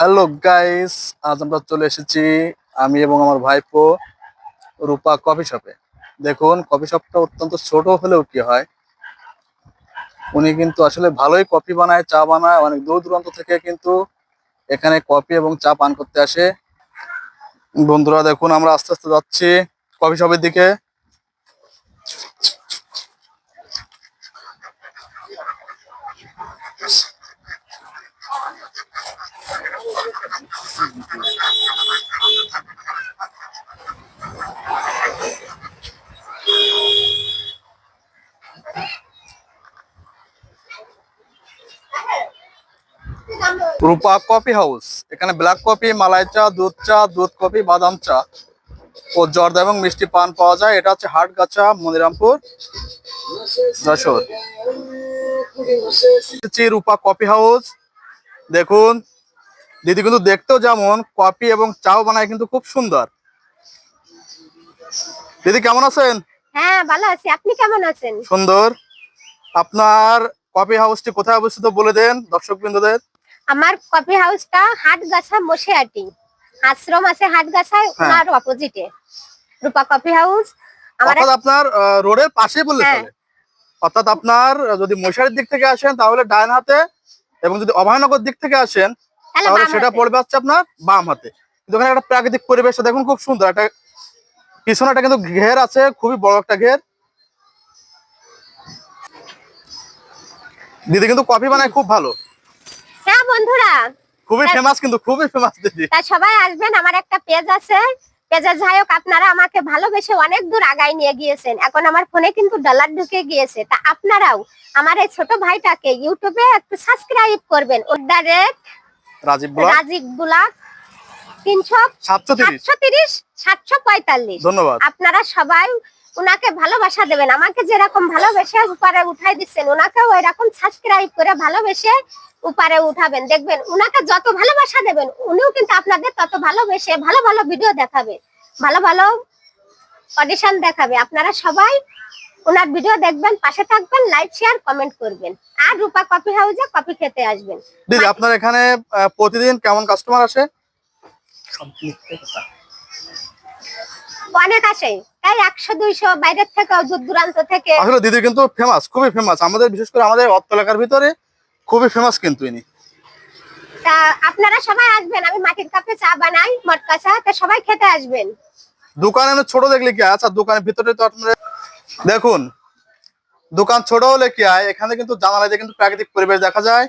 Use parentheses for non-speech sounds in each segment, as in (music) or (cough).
Hello guys আজ আমরা চলে এসেছি আমি এবং আমার ভাইপো রূপা কফি শপে দেখুন কফি শপটা অত্যন্ত ছোট হলেও কি হয়? উনি কিন্তু আসলে ভালোই কফি বানায়, চা বানায়, অনেক দূর দূরান্ত থেকে কিন্তু এখানে কফি এবং চা পান করতে আসে। বন্ধুরা, দেখুন, আমরা আস্তে আস্তে যাচ্ছি কফি শপের দিকে। রূপা কফি হাউস এখানে ব্ল্যাক কফি মালাই চা দুধ চা দুধ কফি বাদাম চা ও জর্দা এবং মিষ্টি পান পাওয়া যায়। এটা হচ্ছে হাটগাছা মনিরামপুর যশোর। রূপা কফি হাউস দেখুন দিদি কিন্তু দেখতেও যেমন কফি এবং চাও বানায় কিন্তু খুব সুন্দর। দিদি কেমন আছেন? হ্যাঁ ভালো আছি। আপনি কেমন আছেন? সুন্দর। আপনার কফি হাউসটি কোথায় অবস্থিত বলে দেন দর্শক বিন্দুদের আমার কফি হাউসটা হাটগাছা মশিয়াটি আশ্রম আছে হাটগাছায় হ্যাঁ। ওনার অপোজিটে রূপা কফি হাউস অর্থাৎ আপনার রোডের পাশেই বললে হ্যাঁ। চলে। অর্থাৎ আপনার যদি মশারির দিক থেকে আসেন তাহলে ডান হাতে এবং যদি অভয়নগর দিক থেকে আসেন তাহলে সেটা পড়বে হচ্ছে আপনার বাম হাতে। কিন্তু ওখানে একটা প্রাকৃতিক পরিবেশ দেখুন খুব সুন্দর। একটা পিছনে একটা কিন্তু ঘের আছে খুবই বড় একটা ঘের। দিদি কিন্তু কফি বানায় খুব ভালো। হ্যাঁ বন্ধুরা? খুবই। ফেমাস কিন্তু খুবই ফেমাস দিদি। তা সবাই আসবেন আমার একটা পেজ আছে। পেজের যাই হোক আপনারা আমাকে ভালোবেসে অনেক দূর আগায় নিয়ে গিয়েছেন। এখন আমার ফোনে কিন্তু ডলার ঢুকে গিয়েছে। তা আপনারাও আমার এই ছোট ভাইটাকে ইউটিউবে একটু সাবস্ক্রাইব করবেন। ওর রেট রাজীব ব্লগ রাজীব বুলাক তিনশো সাতশো তিরিশ। সাতশো পঁয়তাল্লিশ। ধন্যবাদ। আপনারা সবাই ওনাকে ভালোবাসা দেবেন। আমাকে যেরকম ভালোবেসে উপরে উঠাই দিচ্ছেন ওনাকেও এরকম সাবস্ক্রাইব করে ভালোবেসে উপরে উঠাবেন। দেখবেন উনাকে যত ভালোবাসা দেবেন উনিও কিন্তু আপনাদের তত ভালোবেসে ভালো ভালো ভিডিও দেখাবে। ভালো ভালো অডিশন দেখাবে। আপনারা সবাই ওনার ভিডিও দেখবেন পাশে থাকবেন লাইক শেয়ার কমেন্ট করবেন। আর রূপা কফি হাউসে কফি খেতে আসবেন। দিদি আপনার এখানে প্রতিদিন কেমন কাস্টমার আসে? অনেক আসে। তাই একশো দুইশো বাইরের থেকে দূর দূরান্ত থেকে। আসলে দিদি কিন্তু ফেমাস খুবই ফেমাস আমাদের বিশেষ করে আমাদের অর্থ এলাকার ভিতরে খুবই ফেমাস কিন্তু ইনি। তা আপনারা সবাই আসবেন আমি মাটির কাপে চা বানাই মটকা চা তা সবাই খেতে আসবেন। দোকানে না ছোট দেখলে কি? আচ্ছা দোকানের ভিতরে তো আপনারা দেখুন দোকান ছোট হলে কি হয় এখানে কিন্তু জানালা দিয়ে কিন্তু প্রাকৃতিক পরিবেশ দেখা যায়।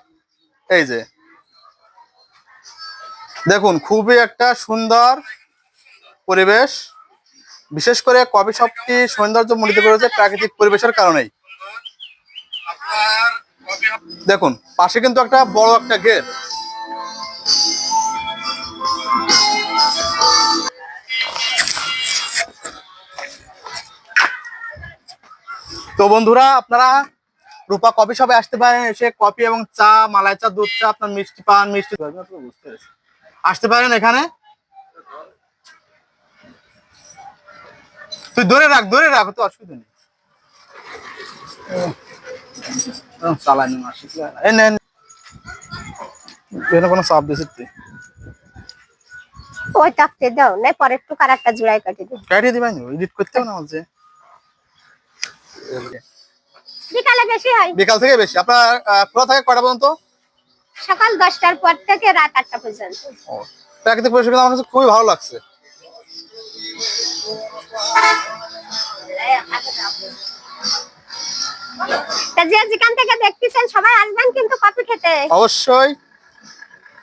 এই যে। দেখুন খুবই একটা সুন্দর পরিবেশ। বিশেষ করে কফি শপটি সৌন্দর্য মণ্ডিত করেছে প্রাকৃতিক পরিবেশের কারণেই। দেখুন, পাশে কিন্তু একটা বড় একটা গেট তো বন্ধুরা, আপনারা রূপা কফি শপে আসতে পারেন, এসে কফি এবং চা, মালাই চা, দুধ চা, আপনার মিষ্টি পান, মিষ্টি। আসতে পারেন এখানে তুই ধরে রাখ ধরে রাখ তো অসুবিধা নেই চালানি মাস এই নেন। এখানে কোনো চাপ দিছিস তুই ওই টাকতে দাও না পরে একটু কারারটা জুড়াই কাটি দিও কাটিয়ে দিবেন এডিট করতে হবে না বলছে? বিকালে বেশি হয়। বিকাল থেকে বেশি। আপনার খোলা থাকে কয়টা পর্যন্ত? সকাল দশটার পর থেকে রাত আটটা পর্যন্ত। প্রাকৃতিক পরিবেশ আমার কাছে খুবই ভালো লাগছে। তা যে যেখান থেকে দেখতেছেন সবাই আসবেন কিন্তু কফি খেতে। অবশ্যই।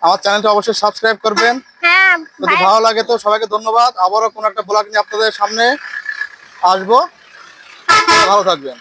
আমার চ্যানেলটা অবশ্যই সাবস্ক্রাইব করবেন। হ্যাঁ যদি ভালো লাগে তো সবাইকে ধন্যবাদ। আবারও কোনো একটা ব্লগ নিয়ে আপনাদের সামনে আসব। (laughs) ভালো থাকবেন।